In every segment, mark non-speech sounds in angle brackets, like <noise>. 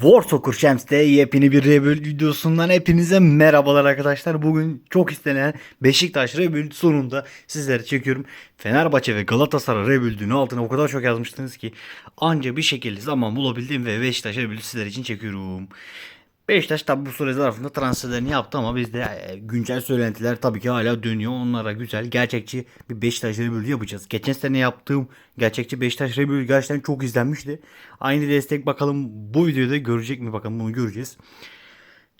War Soccer Champions'te yepyeni bir Rebuild videosundan hepinize merhabalar arkadaşlar. Bugün çok istenen Beşiktaş Rebuild sonunda sizlere çekiyorum. Fenerbahçe ve Galatasaray Rebuild'ün altına o kadar çok yazmıştınız ki anca bir şekilde zaman bulabildim ve Beşiktaş Rebuild'ü sizler için çekiyorum. Beşiktaş tabi bu süre zarfında transferlerini yaptı ama bizde e, güncel söylentiler tabii ki hala dönüyor. Onlara güzel gerçekçi bir Beşiktaş Rebuild yapacağız. Geçen sene yaptığım gerçekçi Beşiktaş Rebuild gerçekten çok izlenmişti. Aynı destek bakalım bu videoda görecek mi bakalım bunu göreceğiz.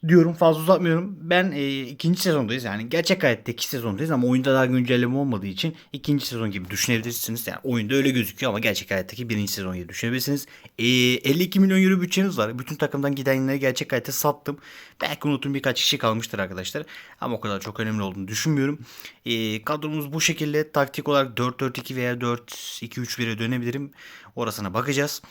Diyorum fazla uzatmıyorum. Ben e, ikinci sezondayız yani gerçek hayattaki sezondayız ama oyunda daha güncelleme olmadığı için ikinci sezon gibi düşünebilirsiniz. Yani oyunda öyle gözüküyor ama gerçek hayattaki birinci sezon gibi düşünebilirsiniz. E, 52 milyon euro bütçeniz var. Bütün takımdan gidenleri gerçek hayatta sattım. Belki unutun birkaç kişi kalmıştır arkadaşlar. Ama o kadar çok önemli olduğunu düşünmüyorum. E, kadromuz bu şekilde taktik olarak 4-4-2 veya 4-2-3-1'e dönebilirim. Orasına bakacağız.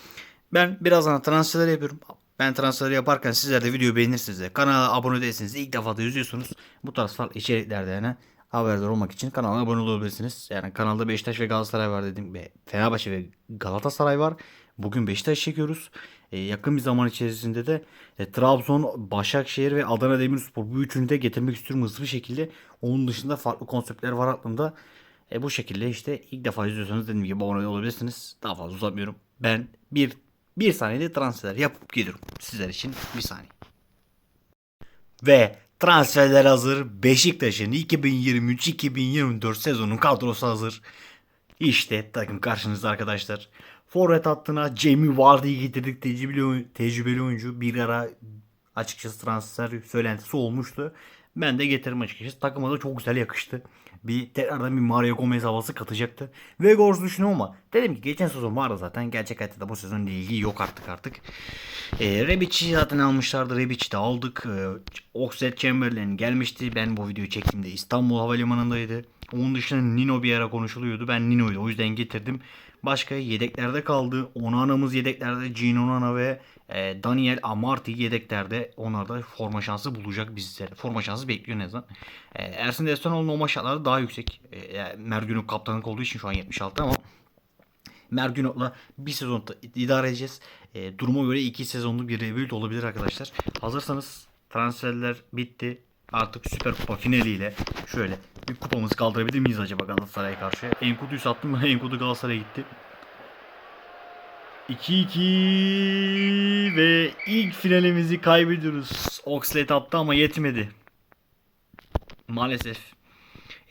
Ben birazdan transferler yapıyorum. Ben transferi yaparken sizler de videoyu beğenirsiniz de kanala abone değilseniz de ilk defa da izliyorsunuz. Bu tarz farklı içeriklerde yani haberdar olmak için kanala abone olabilirsiniz. Yani kanalda Beşiktaş ve Galatasaray var dedim. Ve Fenerbahçe ve Galatasaray var. Bugün Beşiktaş çekiyoruz. Ee, yakın bir zaman içerisinde de e, Trabzon, Başakşehir ve Adana Demirspor bu üçünü de getirmek istiyorum hızlı bir şekilde. Onun dışında farklı konseptler var aklımda. E, bu şekilde işte ilk defa izliyorsanız dediğim gibi abone olabilirsiniz. Daha fazla uzatmıyorum. Ben bir bir saniyede transfer yapıp geliyorum sizler için bir saniye. Ve transferler hazır. Beşiktaş'ın 2023-2024 sezonun kadrosu hazır. İşte takım karşınızda arkadaşlar. Forvet hattına Jamie Vardy'yi getirdik. Tecrübeli, tecrübeli oyuncu. Bir ara açıkçası transfer söylentisi olmuştu. Ben de getirdim açıkçası. Takıma da çok güzel yakıştı. Bir tekrardan bir Mario Gomez havası katacaktı. Vegors düşünüyorum ama dedim ki geçen sezon vardı zaten. Gerçek hayatta da bu sezon ilgi yok artık artık. E, Rebic'i zaten almışlardı. Rebic'i de aldık. E, Oxlade Chamberlain gelmişti. Ben bu videoyu çektiğimde İstanbul Havalimanı'ndaydı. Onun dışında Nino bir ara konuşuluyordu. Ben Nino'yu o yüzden getirdim. Başka yedeklerde kaldı. Onana'mız yedeklerde. Gino Onana ve e, Daniel Amarty yedeklerde. Onlar da forma şansı bulacak bizlere. Forma şansı bekliyor ne zaman. E, Ersin Destanoğlu'nun o maçları daha yüksek. E, Mergün'ün kaptanlık olduğu için şu an 76 ama Mergünok'la bir sezon da idare edeceğiz. E, duruma göre iki sezonlu bir rebuild olabilir arkadaşlar. Hazırsanız transferler bitti. Artık Süper Kupa finaliyle şöyle bir kupamızı kaldırabilir miyiz acaba Galatasaray'a karşı? Enkudu'yu sattım. <laughs> Enkudu Galatasaray'a gitti. 2-2 ve ilk finalimizi kaybediyoruz. Oxlade attı ama yetmedi. Maalesef.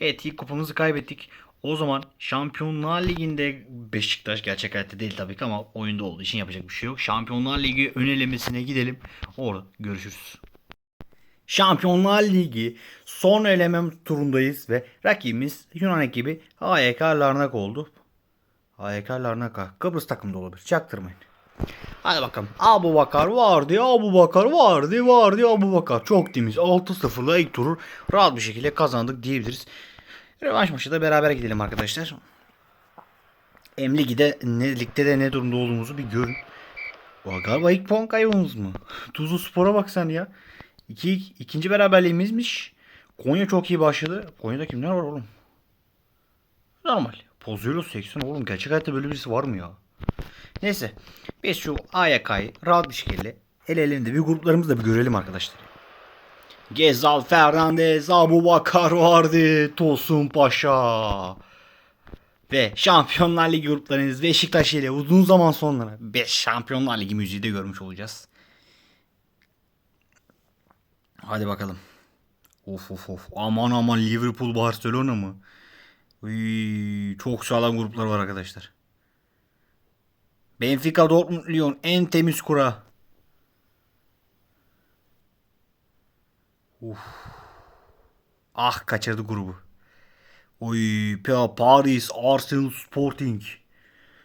Evet ilk kupamızı kaybettik. O zaman Şampiyonlar Ligi'nde Beşiktaş gerçek hayatta değil tabii ki ama oyunda olduğu için yapacak bir şey yok. Şampiyonlar Ligi ön elemesine gidelim. Orada görüşürüz. Şampiyonlar Ligi son eleme turundayız ve rakibimiz Yunan ekibi AYK Larnak oldu. AYK Larnaka Kıbrıs takımda olabilir. Çaktırmayın. Hadi bakalım. Abu Bakar vardı. Abu Bakar vardı. Vardı Abu Bakar. Çok temiz. 6-0'la ilk turu rahat bir şekilde kazandık diyebiliriz. Rövanş maçı da beraber gidelim arkadaşlar. Ligde ne, ligde de ne durumda olduğumuzu bir görün. Bu galiba ilk puan kaybımız mı? <laughs> Tuzlu Spor'a bak sen ya. İki, ikinci beraberliğimizmiş. Konya çok iyi başladı. Konya'da kimler var oğlum? Normal. Pozuyoruz 80 oğlum. Gerçek hayatta böyle birisi var mı ya? Neyse. Biz şu AYK'yı rahat bir şekilde el elinde bir gruplarımızı da bir görelim arkadaşlar. Gezal Fernandez, Abu Bakar vardı, Tosun Paşa. Ve Şampiyonlar Ligi gruplarınız Beşiktaş ile uzun zaman sonra 5 Şampiyonlar Ligi müziği de görmüş olacağız. Hadi bakalım. Of of of. Aman aman Liverpool Barcelona mı? Uy, çok sağlam gruplar var arkadaşlar. Benfica Dortmund Lyon en temiz kura. Uf. Ah kaçırdı grubu. Oy Pa- Paris Arsenal Sporting.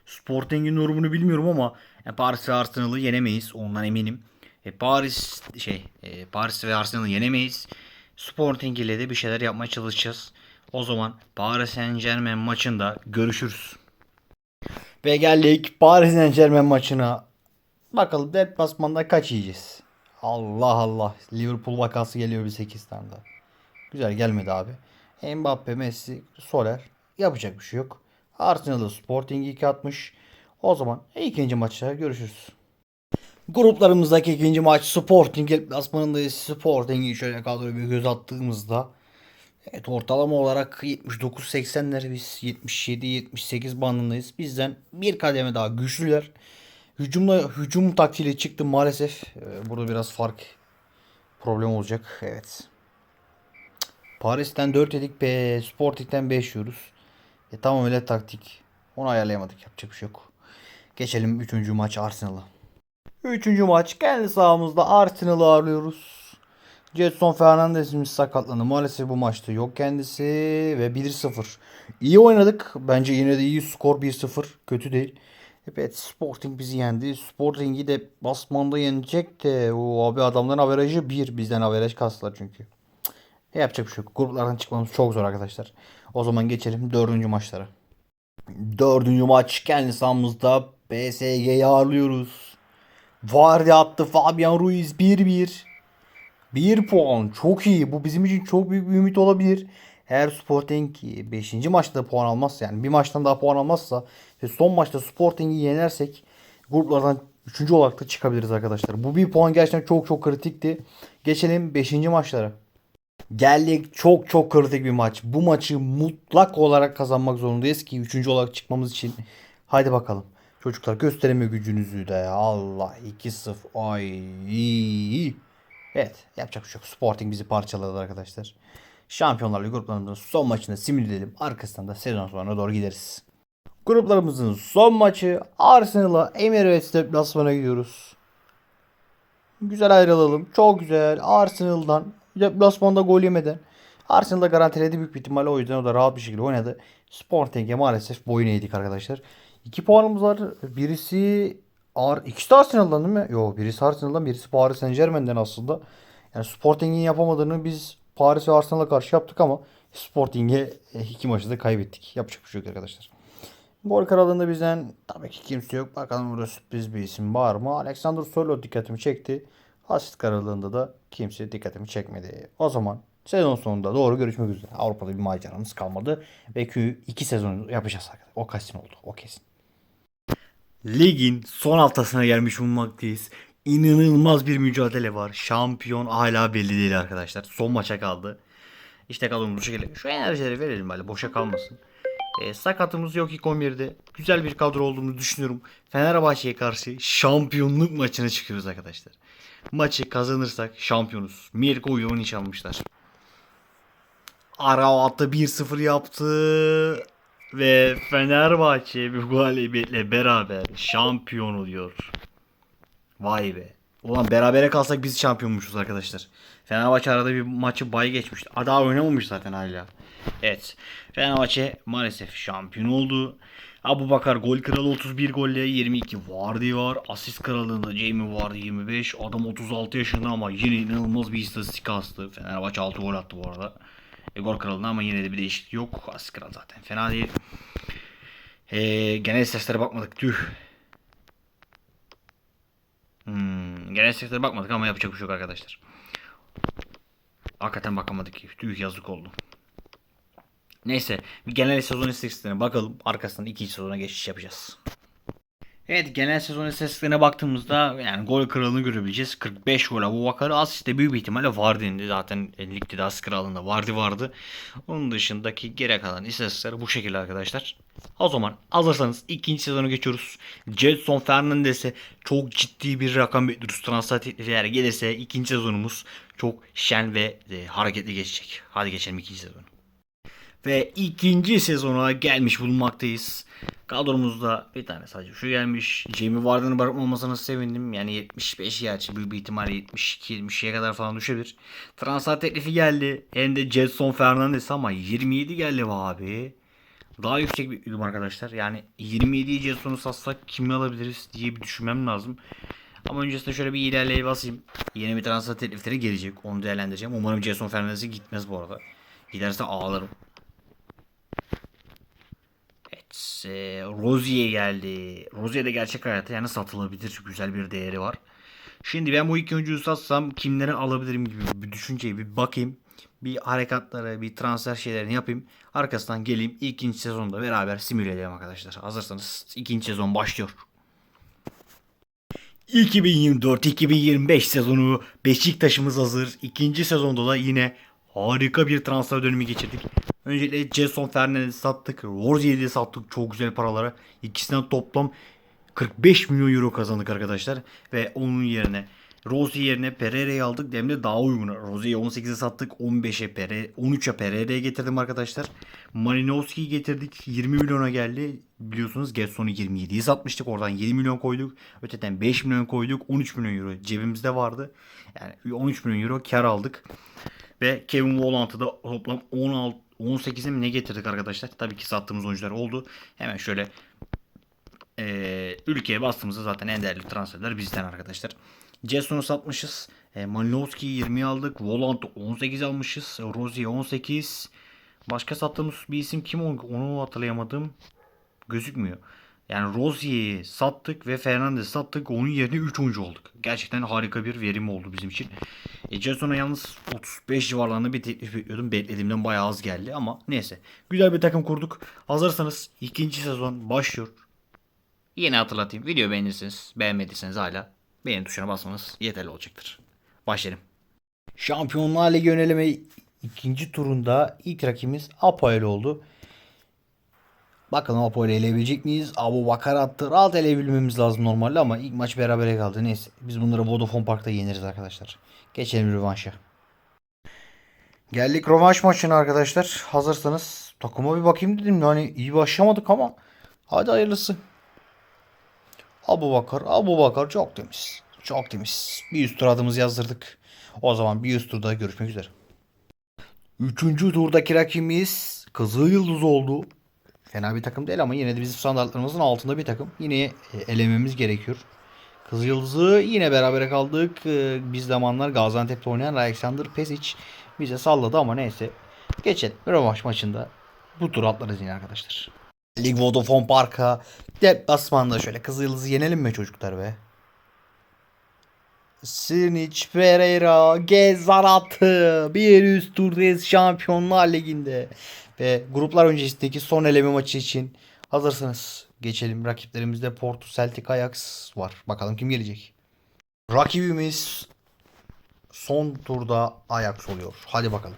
Sporting'in durumunu bilmiyorum ama e, Paris ve Arsenal'ı yenemeyiz. Ondan eminim. E, Paris şey e, Paris ve Arsenal'ı yenemeyiz. Sporting ile de bir şeyler yapmaya çalışacağız. O zaman Paris Saint Germain maçında görüşürüz. Ve geldik Paris Saint Germain maçına. Bakalım deplasmanda kaç yiyeceğiz? Allah Allah. Liverpool vakası geliyor bir 8 tane daha. Güzel gelmedi abi. Mbappe, Messi, Soler. Yapacak bir şey yok. Arsenal'da Sporting 2 atmış. O zaman ikinci maçta görüşürüz. Gruplarımızdaki ikinci maç Sporting deplasmanındayız. Sporting'i şöyle kadroya bir göz attığımızda Evet ortalama olarak 79-80'ler biz 77-78 bandındayız. Bizden bir kademe daha güçlüler. Hücumla hücum taktiğiyle çıktı maalesef. Ee, Burada biraz fark problem olacak. Evet. Paris'ten 4 yedik be. Sporting'den 5 yiyoruz. E tamam öyle taktik. Onu ayarlayamadık. Yapacak bir şey yok. Geçelim 3. maç Arsenal'a. Üçüncü maç kendi sahamızda Arsenal'ı ağırlıyoruz. Jetson Fernandez'imiz sakatlandı. Maalesef bu maçta yok kendisi ve 1-0. İyi oynadık. Bence yine de iyi skor 1-0. Kötü değil. Evet Sporting bizi yendi. Sporting'i de basmanda yenecek de o abi adamların averajı 1. Bizden averaj kastılar çünkü. Cık, Yapacak bir şey yok. Gruplardan çıkmamız çok zor arkadaşlar. O zaman geçelim dördüncü maçlara. Dördüncü maç kendi sahamızda PSG'yi ağırlıyoruz. Vardy attı Fabian Ruiz 1-1. 1 puan çok iyi. Bu bizim için çok büyük bir ümit olabilir. Eğer Sporting 5. maçta puan almazsa yani bir maçtan daha puan almazsa ve son maçta Sporting'i yenersek gruplardan 3. olarak da çıkabiliriz arkadaşlar. Bu bir puan gerçekten çok çok kritikti. Geçelim 5. maçlara. Geldik çok çok kritik bir maç. Bu maçı mutlak olarak kazanmak zorundayız ki 3. olarak çıkmamız için. Haydi bakalım. Çocuklar gösteremiyor gücünüzü de. Allah 2-0. Ay. Evet yapacak bir şey yok. Sporting bizi parçaladı arkadaşlar. Şampiyonlar Ligi gruplarımızın son maçını simüleyelim. Arkasından da sezon sonuna doğru gideriz. Gruplarımızın son maçı Arsenal'a Emirates deplasmana gidiyoruz. Güzel ayrılalım. Çok güzel. Arsenal'dan deplasmanda gol yemeden. Arsenal'da garantiledi büyük bir ihtimalle o yüzden o da rahat bir şekilde oynadı. Sporting'e maalesef boyun eğdik arkadaşlar. 2 puanımız var. Birisi Ar ikisi de Arsenal'dan değil mi? Yok birisi Arsenal'dan birisi Paris Saint Germain'den aslında. Yani Sporting'in yapamadığını biz Paris ve Arsenal'a karşı yaptık ama Sporting'e e, iki maçı da kaybettik. Yapacak bir şey yok arkadaşlar. Gol kralında bizden tabii ki kimse yok. Bakalım burada sürpriz bir isim var mı? Alexander Sörloth dikkatimi çekti. Asist krallığında da kimse dikkatimi çekmedi. O zaman sezon sonunda doğru görüşmek üzere. Avrupa'da bir maceramız kalmadı. Ve Q2 sezonu yapacağız arkadaşlar. O kesin oldu. O kesin. Ligin son haftasına gelmiş bulunmaktayız. İnanılmaz bir mücadele var. Şampiyon hala belli değil arkadaşlar. Son maça kaldı. İşte kadromuz bu şekilde. Şu enerjileri verelim böyle boşa kalmasın. E, sakatımız yok ilk 11'de. Güzel bir kadro olduğumuzu düşünüyorum. Fenerbahçe'ye karşı şampiyonluk maçına çıkıyoruz arkadaşlar. Maçı kazanırsak şampiyonuz. Mirko uyumun iş almışlar. Aravat'ta 1-0 yaptı. Ve Fenerbahçe bir galibiyetle beraber şampiyon oluyor. Vay be. Ulan berabere kalsak biz şampiyonmuşuz arkadaşlar. Fenerbahçe arada bir maçı bay geçmişti. Daha oynamamış zaten hala. Evet. Fenerbahçe maalesef şampiyon oldu. Abu Bakar gol kralı 31 golle 22 Vardy var. Asist kralında Jamie Vardy 25. Adam 36 yaşında ama yine inanılmaz bir istatistik astı. Fenerbahçe 6 gol attı bu arada. E, gol kralında ama yine de bir değişiklik yok. Asist kral zaten fena değil. E, genel istatistikleri bakmadık. Tüh. Hmm, genel istatistiklere bakmadık ama yapacak bir şey yok arkadaşlar. Hakikaten bakamadık. Tüh yazık oldu. Neyse bir genel sezon istatistiklerine bakalım. Arkasından ikinci sezona geçiş yapacağız. Evet genel sezon istatistiklerine baktığımızda yani gol kralını görebileceğiz. 45 gol bu Bakar'ı asiste büyük bir ihtimalle Vardy'nin zaten ligde de kralında Vardy vardı. Onun dışındaki geri kalan istatistikler bu şekilde arkadaşlar. O zaman hazırsanız ikinci sezona geçiyoruz. Jetson Fernandes'e çok ciddi bir rakam bekliyoruz. Transfer teklifi eğer gelirse ikinci sezonumuz çok şen ve e, hareketli geçecek. Hadi geçelim ikinci sezonu. Ve ikinci sezona gelmiş bulunmaktayız. Kadromuzda bir tane sadece şu gelmiş. Jamie Vardy'nin bırakmamasına sevindim. Yani 75 gerçi büyük bir ihtimalle 72-70'ye kadar falan düşebilir. Transfer teklifi geldi. Hem de Jetson Fernandes ama 27 geldi abi. Daha yüksek bekliyordum arkadaşlar. Yani 27'yi Jetson'u satsak kimi alabiliriz diye bir düşünmem lazım. Ama öncesinde şöyle bir ilerleye basayım. Yeni bir transfer teklifleri gelecek. Onu değerlendireceğim. Umarım Jetson Fernandes'e gitmez bu arada. Giderse ağlarım. E, Rozier geldi. Rozier de gerçek hayatta yani satılabilir. Güzel bir değeri var. Şimdi ben bu iki oyuncuyu satsam kimleri alabilirim gibi bir düşünceyi bir bakayım. Bir harekatları, bir transfer şeylerini yapayım. Arkasından geleyim ikinci sezonda beraber simüle edelim arkadaşlar. Hazırsanız ikinci sezon başlıyor. 2024-2025 sezonu Beşiktaş'ımız hazır. İkinci sezonda da yine harika bir transfer dönemi geçirdik. Öncelikle Jason Fernandez'i sattık. Rozier'i sattık çok güzel paralara. İkisinden toplam 45 milyon euro kazandık arkadaşlar. Ve onun yerine Rozier yerine Pereira'yı aldık. Hem de daha uygun. Rozier'i 18'e sattık. 15'e Pere 13'e Pereira'ya getirdim arkadaşlar. Malinowski'yi getirdik. 20 milyona geldi. Biliyorsunuz Getson'u 27'yi satmıştık. Oradan 7 milyon koyduk. Öteden 5 milyon koyduk. 13 milyon euro cebimizde vardı. Yani 13 milyon euro kar aldık. Ve Kevin Volant'ı da toplam 16 18'e mi ne getirdik arkadaşlar? Tabii ki sattığımız oyuncular oldu. Hemen şöyle e, ülkeye bastığımızda zaten en değerli transferler bizden arkadaşlar. Jason'u satmışız. E, Malinowski'yi 20'ye aldık. Volant 18 almışız. Rozier 18. Başka sattığımız bir isim kim onu hatırlayamadım. Gözükmüyor. Yani Rozier'i sattık ve Fernandez'i sattık. Onun yerine 3 oyuncu olduk. Gerçekten harika bir verim oldu bizim için. E, Jason'a yalnız 35 civarlarında bir teklif bekliyordum. Beklediğimden bayağı az geldi ama neyse. Güzel bir takım kurduk. Hazırsanız ikinci sezon başlıyor. Yine hatırlatayım. Video beğenirseniz, beğenmediyseniz hala beğeni tuşuna basmanız yeterli olacaktır. Başlayalım. Şampiyonlar Ligi yöneleme ikinci turunda ilk rakibimiz Apoel oldu. Bakalım Apoel'i eleyebilecek miyiz? Abu Bakar attı. Rahat eleyebilmemiz lazım normalde ama ilk maç berabere kaldı. Neyse biz bunları Vodafone Park'ta yeniriz arkadaşlar. Geçelim rövanşa. Geldik rövanş maçına arkadaşlar. Hazırsanız takıma bir bakayım dedim. Yani iyi başlamadık ama hadi hayırlısı. Abu Bakar, Abu Bakar çok temiz. Çok temiz. Bir üst tur adımızı yazdırdık. O zaman bir üst turda görüşmek üzere. Üçüncü turdaki rakibimiz Kızıl Yıldız oldu. Fena bir takım değil ama yine de bizim standartlarımızın altında bir takım. Yine e, elememiz gerekiyor. Kızıl Yıldız'ı yine berabere kaldık. Ee, Biz zamanlar Gaziantep'te oynayan Alexander Pesic bize salladı ama neyse. Geçelim. Rövanş maçında bu tur atlarız yine arkadaşlar. Lig Vodafone Park'a deplasmanda şöyle Kızıl Yıldız'ı yenelim mi çocuklar be? Sinic Pereira Gezar attı. Bir üst turdayız Şampiyonlar Ligi'nde. Ve gruplar öncesindeki son eleme maçı için hazırsanız geçelim. Rakiplerimizde Porto, Celtic, Ajax var. Bakalım kim gelecek. Rakibimiz son turda Ajax oluyor. Hadi bakalım.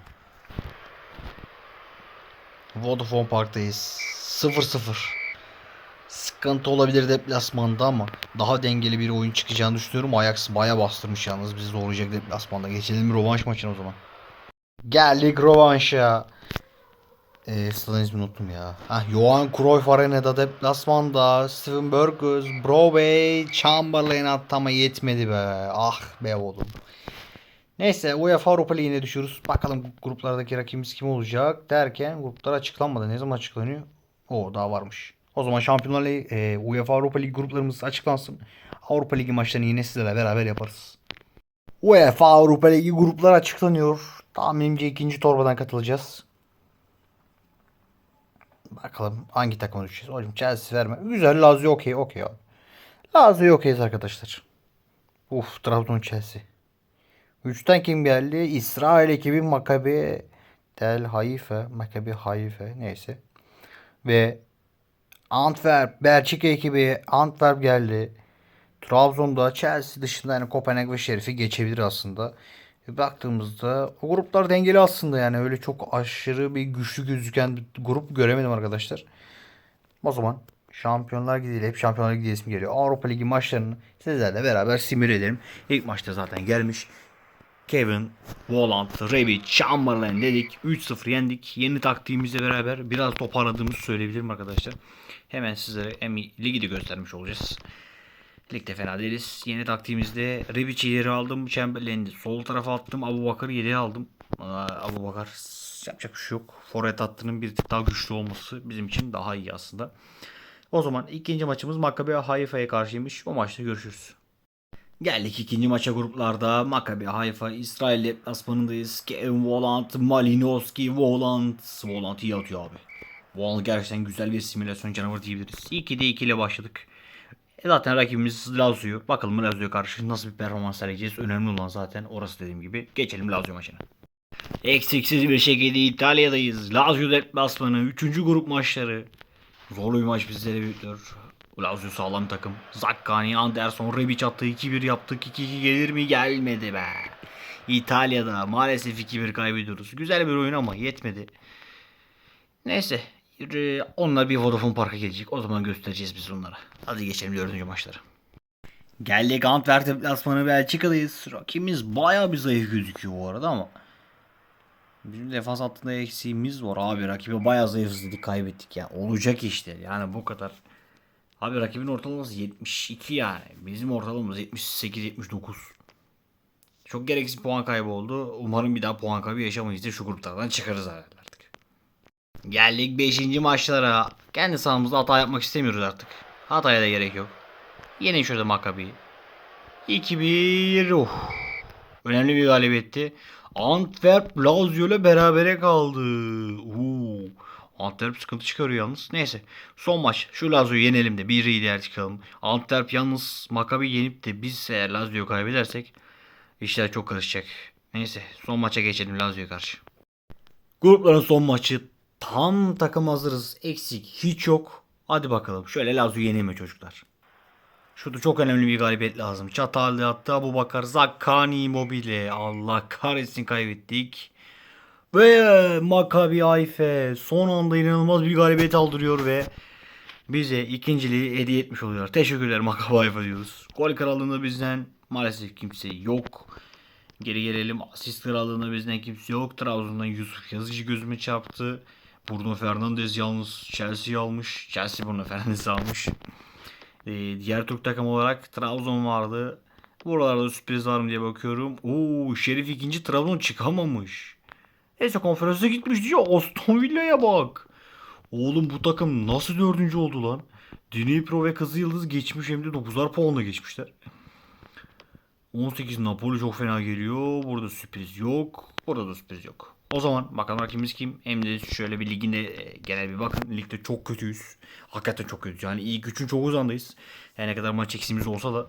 Vodafone Park'tayız. 0-0. Sıkıntı olabilir deplasmanda ama daha dengeli bir oyun çıkacağını düşünüyorum. Ajax baya bastırmış yalnız bizi zorlayacak deplasmanda. Geçelim rövanş maçına o zaman. Geldik rövanşa. Eee stadın ismini unuttum ya. Ha, Johan Cruyff Arena'da deplasmanda Steven Berghuis, Broadway, Chamberlain attı ama yetmedi be. Ah be oğlum. Neyse UEFA Avrupa Ligi'ne düşüyoruz. Bakalım gruplardaki rakibimiz kim olacak derken gruplar açıklanmadı. Ne zaman açıklanıyor? O daha varmış. O zaman Şampiyonlar Ligi, e, UEFA Avrupa Ligi gruplarımız açıklansın. Avrupa Ligi maçlarını yine sizlerle beraber yaparız. UEFA Avrupa Ligi gruplar açıklanıyor. Tahminimce ikinci torbadan katılacağız. Bakalım hangi takıma düşeceğiz. Hocam Chelsea verme. Güzel Lazio okey okey abi. Lazio okeyiz arkadaşlar. Uf Trabzon Chelsea. Üçten kim geldi? İsrail ekibi Maccabi Tel Haife. Maccabi Haife neyse. Ve Antwerp, Belçika ekibi Antwerp geldi. Trabzon'da Chelsea dışında yani Kopenhag ve Şerif'i geçebilir aslında. Baktığımızda o gruplar dengeli aslında yani öyle çok aşırı bir güçlü gözüken bir grup göremedim arkadaşlar. O zaman Şampiyonlar Ligi hep Şampiyonlar Ligi ismi geliyor. Avrupa Ligi maçlarını sizlerle beraber simüle edelim. İlk maçta zaten gelmiş. Kevin, Volant, Rebic, Chamberlain dedik. 3-0 yendik. Yeni taktiğimizle beraber biraz toparladığımızı söyleyebilirim arkadaşlar. Hemen sizlere hem ligi de göstermiş olacağız. Ligde fena değiliz. Yeni taktiğimizde Rebic'i ileri aldım. Chamberlain'i sol tarafa attım. Abu Bakar'ı yedeye aldım. Abu Bakar yapacak bir şey yok. Forvet hattının bir tık daha güçlü olması bizim için daha iyi aslında. O zaman ikinci maçımız Maccabi Haifa'ya karşıymış. O maçta görüşürüz. Geldik ikinci maça gruplarda. Maccabi Haifa, İsrail deplasmanındayız. Kevin Volant, Malinowski, Volant. Volant iyi atıyor abi. Volant gerçekten güzel bir simülasyon canavarı diyebiliriz. 2'de 2 ile başladık. E zaten rakibimiz Lazio. Bakalım Lazio'ya karşı nasıl bir performans sergileyeceğiz. Önemli olan zaten orası dediğim gibi. Geçelim Lazio maçına. Eksiksiz bir şekilde İtalya'dayız. Lazio deplasmanı. 3. grup maçları. Zorlu bir maç bizlere bekliyor. Lazio sağlam takım. Zaccani, Anderson, Rebic attı 2-1 yaptık. 2-2 gelir mi? Gelmedi be. İtalya'da maalesef 2-1 kaybediyoruz. Güzel bir oyun ama yetmedi. Neyse. Onlar bir Vodafone Park'a gelecek. O zaman göstereceğiz biz onlara. Hadi geçelim dördüncü maçlara. Geldik Antwerp deplasmanı Belçika'dayız. Rakibimiz baya bir zayıf gözüküyor bu arada ama. Bizim defans hattında eksiğimiz var abi. Rakibi baya zayıf dedik kaybettik ya. Olacak işte yani bu kadar. Abi rakibin ortalaması 72 yani. Bizim ortalamamız 78-79. Çok gereksiz puan kaybı oldu. Umarım bir daha puan kaybı yaşamayız da şu gruplardan çıkarız herhalde. Geldik 5. maçlara. Kendi sahamızda hata yapmak istemiyoruz artık. Hataya da gerek yok. Yine şurada Maccabi. 2-1. Oh. Önemli bir galibiyetti. Antwerp Lazio ile berabere kaldı. Oo. Antwerp sıkıntı çıkarıyor yalnız. Neyse. Son maç. Şu Lazio'yu yenelim de bir lider çıkalım. Antwerp yalnız Maccabi yenip de biz eğer Lazio'yu kaybedersek işler çok karışacak. Neyse. Son maça geçelim Lazio'ya karşı. Grupların son maçı. Tam takım hazırız. Eksik hiç yok. Hadi bakalım. Şöyle Lazio yenilme çocuklar. Şurada çok önemli bir galibiyet lazım. Çatallı attı Abu Bakar. Zakkani Immobile. Allah kahretsin kaybettik. Ve Maccabi Haifa son anda inanılmaz bir galibiyet aldırıyor ve bize ikinciliği hediye etmiş oluyor. Teşekkürler Maccabi Haifa diyoruz. Gol krallığında bizden maalesef kimse yok. Geri gelelim asist krallığında bizden kimse yok. Trabzon'dan Yusuf Yazıcı gözüme çarptı. Bruno Fernandes yalnız Chelsea'yi almış. Chelsea Bruno Fernandes'i almış. Ee, diğer Türk takım olarak Trabzon vardı. Buralarda sürpriz var mı diye bakıyorum. Oo Şerif ikinci Trabzon çıkamamış. Neyse konferansa gitmiş diyor. Aston Villa'ya bak. Oğlum bu takım nasıl dördüncü oldu lan? Dnipro ve Kızıl Yıldız geçmiş hem de 9'ar puanla geçmişler. 18 Napoli çok fena geliyor. Burada sürpriz yok. Burada da sürpriz yok. O zaman bakalım rakibimiz kim? Hem de şöyle bir liginde e, genel bir bakın. Ligde çok kötüyüz. Hakikaten çok kötüyüz. Yani ilk üçün çok uzandayız. Her ne kadar maç eksiğimiz olsa da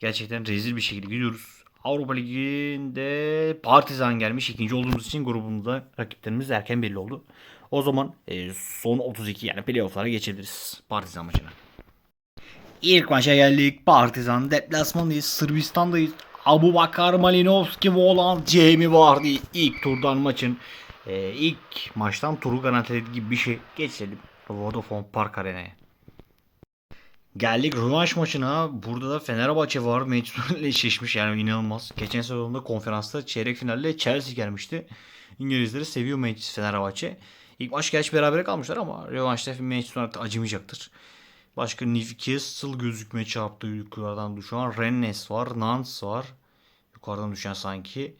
gerçekten rezil bir şekilde gidiyoruz. Avrupa Ligi'nde Partizan gelmiş. ikinci olduğumuz için grubumuzda rakiplerimiz erken belli oldu. O zaman e, son 32 yani playoff'lara geçebiliriz Partizan maçına. İlk maça geldik. Partizan deplasmanıyız. Sırbistan'dayız. Abu Bakar Malinovski Volant Jamie vardı ilk turdan maçın. e, ilk maçtan turu garantiledi gibi bir şey. Geçelim Vodafone Park Arena'ya. Geldik rövanş maçına. Burada da Fenerbahçe var. <laughs> Manchester ile eşleşmiş yani inanılmaz. Geçen sezonda konferansta çeyrek finalle Chelsea gelmişti. İngilizleri seviyor Manchester Fenerbahçe. İlk maç gerçi beraber kalmışlar ama rövanşta Manchester United acımayacaktır. Başka Newcastle gözükmeye çarptı yukarıdan düşen. Rennes var. Nantes var. Yukarıdan düşen sanki.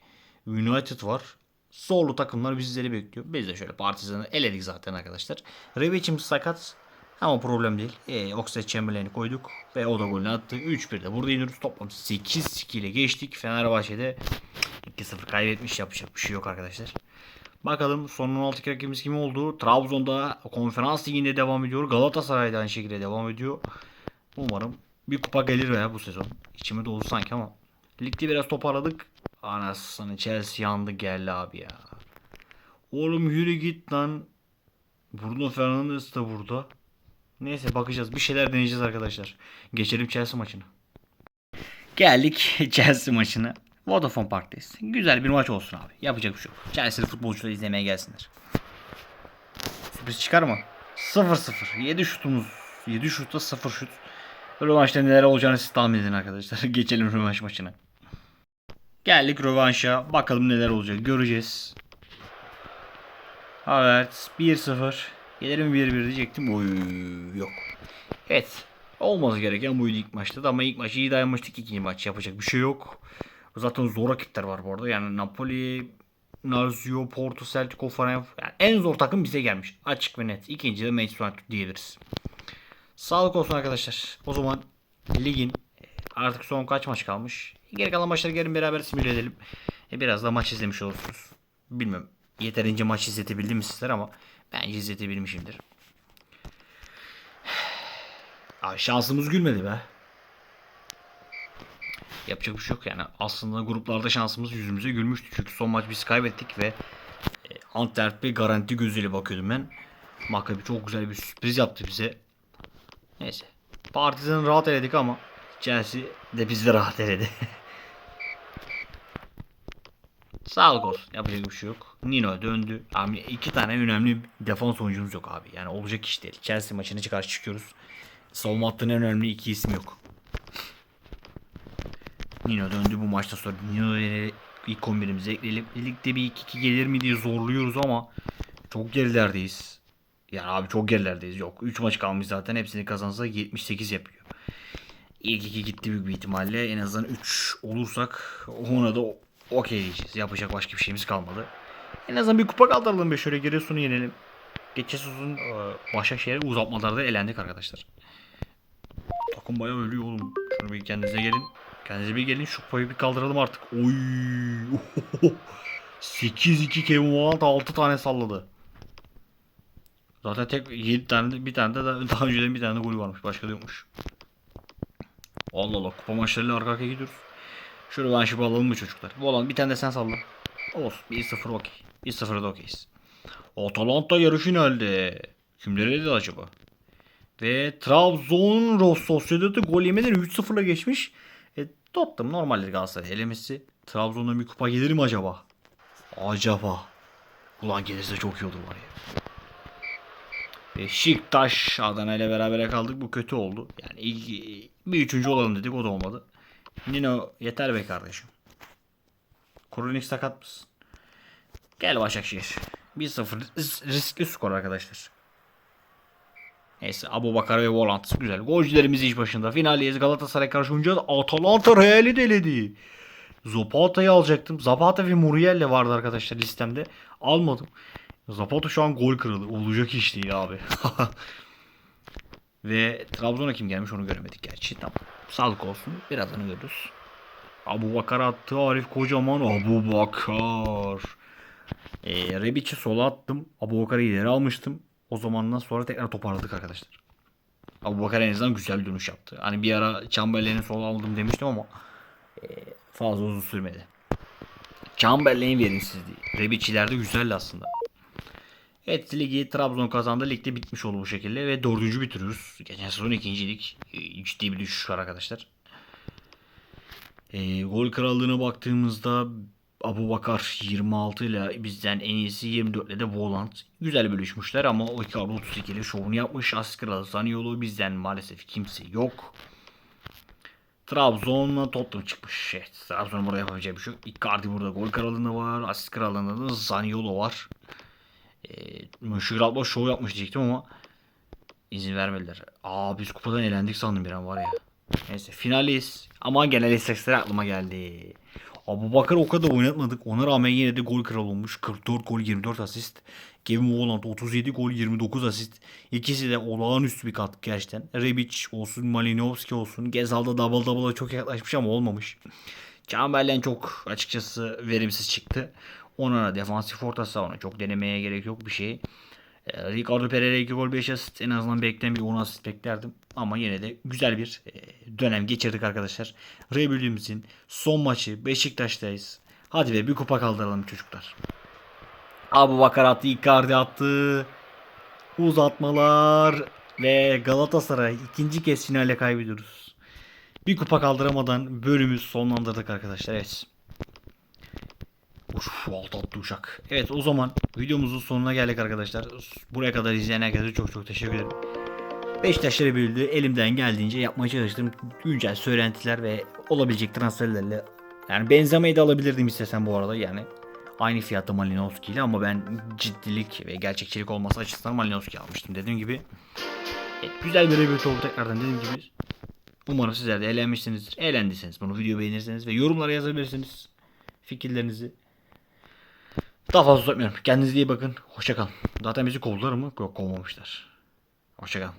United var. Zorlu takımlar bizleri bekliyor. Biz de şöyle Partizan'ı eledik zaten arkadaşlar. Rebic'im sakat. Ama problem değil. E, Oxlade Chamberlain'i koyduk. Ve o da golünü attı. 3-1'de burada iniyoruz. Toplam 8-2 ile geçtik. Fenerbahçe'de 2-0 kaybetmiş. Yapacak bir şey yok arkadaşlar. Bakalım son 16 rakibimiz kim oldu? Trabzon'da konferans liginde devam ediyor. Galatasaray'da aynı şekilde devam ediyor. Umarım bir kupa gelir veya bu sezon. İçime dolu sanki ama. Ligde biraz toparladık. Anasını Chelsea yandı geldi abi ya. Oğlum yürü git lan. Bruno Fernandes de burada. Neyse bakacağız. Bir şeyler deneyeceğiz arkadaşlar. Geçelim Chelsea maçına. Geldik <laughs> Chelsea maçına. Vodafone Park'tayız. Güzel bir maç olsun abi. Yapacak bir şey yok. Chelsea'li futbolcuları izlemeye gelsinler. Sürpriz çıkar mı? 0-0. 7 şutumuz. 7 şutta 0 şut. Rövanşta neler olacağını siz tahmin edin arkadaşlar. <laughs> Geçelim rövanş maçına. Geldik rövanşa. Bakalım neler olacak. Göreceğiz. Evet. 1-0. Gelirim 1-1 diyecektim. Oy yok. Evet. Olması gereken buydu ilk maçta da ama ilk maçı iyi dayanmıştık. ikinci maç yapacak bir şey yok. Zaten zor rakipler var bu arada. Yani Napoli, Lazio, Porto, Celtico falan. Yani en zor takım bize gelmiş. Açık ve net. İkinci de Manchester United diyebiliriz. Sağlık olsun arkadaşlar. O zaman ligin artık son kaç maç kalmış? Geri kalan maçları gelin beraber simüle edelim. E, biraz da maç izlemiş olursunuz. Bilmem yeterince maç izletebildim mi sizler ama bence izletebilmişimdir. <sighs> Abi şansımız gülmedi be. Yapacak bir şey yok yani. Aslında gruplarda şansımız yüzümüze gülmüştü. Çünkü son maç biz kaybettik ve e, Antwerp'e garanti gözüyle bakıyordum ben. Maccabi çok güzel bir sürpriz yaptı bize. Neyse. Partizan'ı rahat eledik ama Chelsea de bizi rahat eledi. <laughs> Sağlık olsun. Yapacak bir şey yok. Nino döndü. Abi iki tane önemli defans oyuncumuz yok abi. Yani olacak iş değil. Chelsea maçına karşı çıkıyoruz. Savunma hattının en önemli iki isim yok. Nino döndü bu maçta sonra Nino'yu ilk 11'imize ekleyelim. Ligde bir 2-2 gelir mi diye zorluyoruz ama çok gerilerdeyiz. Yani abi çok gerilerdeyiz. Yok 3 maç kalmış zaten hepsini kazansa 78 yapıyor. İlk 2 gitti büyük bir ihtimalle. En azından 3 olursak ona da okey diyeceğiz. Yapacak başka bir şeyimiz kalmadı. En azından bir kupa kaldıralım be şöyle Giresun'u yenelim. Geçen sezon e, Başakşehir'e uzatmalarda elendik arkadaşlar. Takım bayağı ölüyor oğlum. Şunu bir kendinize gelin. Kendinize bir gelin şu kupayı bir kaldıralım artık. Oy. <laughs> 8-2 Kevin Volant 6 tane salladı. Zaten tek 7 tane de bir tane de daha <laughs> daha önceden bir tane de golü varmış. Başka da yokmuş. Allah Allah kupa maçlarıyla arka arkaya gidiyoruz. Şöyle ben şu alalım mı çocuklar? Bu olan bir tane de sen salla. Olsun 1-0 okey. 1-0 da okeyiz. Atalanta yarı finalde. Kimlere dedi acaba? Ve Trabzon Sociedad'ı gol yemeden 3-0'la geçmiş. Tottenham normaldir Galatasaray elemesi. Trabzon'dan bir kupa gelir mi acaba? Acaba. Ulan gelirse çok iyi olur var ya. Beşiktaş Adana ile berabere kaldık. Bu kötü oldu. Yani ilk, bir üçüncü olalım dedik o da olmadı. Nino yeter be kardeşim. Kronik sakat mısın? Gel Başakşehir. 1-0 ris- riskli skor arkadaşlar. Neyse Abu Bakar ve Volant güzel. Golcülerimiz iş başında. Finaldeyiz Galatasaray karşı oynayacağız. Atalanta Real'i deledi. Zapata'yı alacaktım. Zapata ve Muriel de vardı arkadaşlar listemde. Almadım. Zapata şu an gol kralı. Olacak iş değil abi. <laughs> ve Trabzon'a kim gelmiş onu göremedik gerçi. Tamam. Sağlık olsun. Birazdan görürüz. Abu Bakar attı. Arif Kocaman. Abu Bakar. E, Rebic'i sola attım. Abu Bakar'ı ileri almıştım. O zamandan sonra tekrar toparladık arkadaşlar. Abu Bakar en azından güzel dönüş yaptı. Hani bir ara Chamberlain'i sola aldım demiştim ama e, fazla uzun sürmedi. Chamberlain verimsizdi. Rebic ileride güzeldi aslında. Evet ligi Trabzon kazandı. Ligde bitmiş oldu bu şekilde ve dördüncü bitiriyoruz. Geçen sezon ikincilik. E, ciddi bir düşüş var arkadaşlar. E, gol krallığına baktığımızda Abu Bakar 26 ile bizden en iyisi 24 ile de Volant. Güzel bölüşmüşler ama o Icardi 32 ile şovunu yapmış. Asist kralı Zaniolo bizden maalesef kimse yok. Trabzon'la Tottenham çıkmış. Evet, Trabzon'un burada yapabileceği bir şey yok. Icardi burada gol kralında var. Asist kralında da Zaniolo var. E, Mönchengladbach show yapmış diyecektim ama izin vermediler. Aa biz kupadan elendik sandım bir an var ya. Neyse finaliz. Ama genel istatistikler aklıma geldi. Abu Bakar o kadar oynatmadık. Ona rağmen yine de gol kral olmuş. 44 gol 24 asist. Kevin Volland 37 gol 29 asist. İkisi de olağanüstü bir katkı gerçekten. Rebic olsun Malinovski olsun. Gezal'da double double'a çok yaklaşmış ama olmamış. Chamberlain çok açıkçası verimsiz çıktı. Ona defansif orta saha çok denemeye gerek yok bir şey. E, Ricardo Pereira 2 gol 5 asist en azından bekleyen bir 10 asist beklerdim. Ama yine de güzel bir e, dönem geçirdik arkadaşlar. Rebülümüzün son maçı Beşiktaş'tayız. Hadi be bir kupa kaldıralım çocuklar. Abu Bakar attı, Icardi attı. Uzatmalar ve Galatasaray ikinci kez finale kaybediyoruz. Bir kupa kaldıramadan bölümü sonlandırdık arkadaşlar. Evet. Uf, alt attı uşak. Evet o zaman videomuzun sonuna geldik arkadaşlar. Buraya kadar izleyen herkese çok çok teşekkür ederim. Beşiktaşları büyüdü. Elimden geldiğince yapmaya çalıştım. Güncel söylentiler ve olabilecek transferlerle. Yani Benzema'yı da alabilirdim istesem bu arada yani. Aynı fiyatta Malinowski ile ama ben ciddilik ve gerçekçilik olması açısından Malinowski almıştım dediğim gibi. Evet, güzel bir review oldu tekrardan dediğim gibi. Umarım sizler de eğlenmişsinizdir. Eğlendiyseniz bunu video beğenirseniz ve yorumlara yazabilirsiniz fikirlerinizi. Daha fazla uzatmıyorum. Kendinize iyi bakın. Hoşçakalın. Zaten bizi kovdular? Yok kovmamışlar. Hoşçakalın.